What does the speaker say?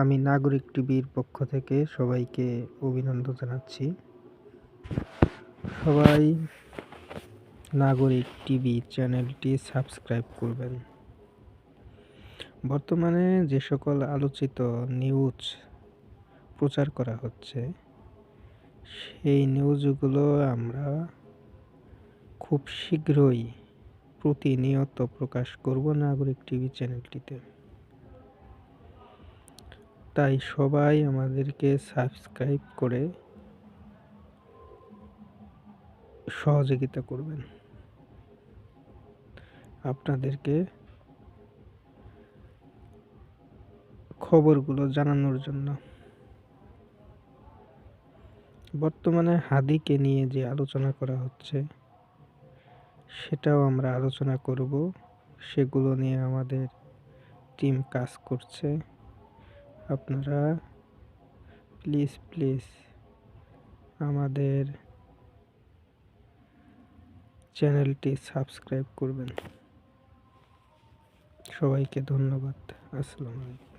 আমি নাগরিক টিভির পক্ষ থেকে সবাইকে অভিনন্দন জানাচ্ছি। সবাই নাগরিক টিভি চ্যানেলটি সাবস্ক্রাইব করবেন। বর্তমানে যে সকল আলোচিত নিউজ প্রচার করা হচ্ছে, সেই নিউজগুলো আমরা খুব শীঘ্রই প্রতিনিয়ত প্রকাশ করব নাগরিক টিভি চ্যানেলটিতে। তাই সবাই আমাদেরকে সাবস্ক্রাইব করে সহযোগিতা করবেন। আপনাদেরকে খবরগুলো জানানোর জন্য। বর্তমানে হাদিকে নিয়ে যে আলোচনা করা হচ্ছে, সেটাও আমরা আলোচনা করব। সেগুলো নিয়ে আমাদের টিম কাজ করছে। আপনারা প্লিজ প্লিজ আমাদের চ্যানেলটি সাবস্ক্রাইব করবেন। সবাইকে ধন্যবাদ। আসসালামু আলাইকুম।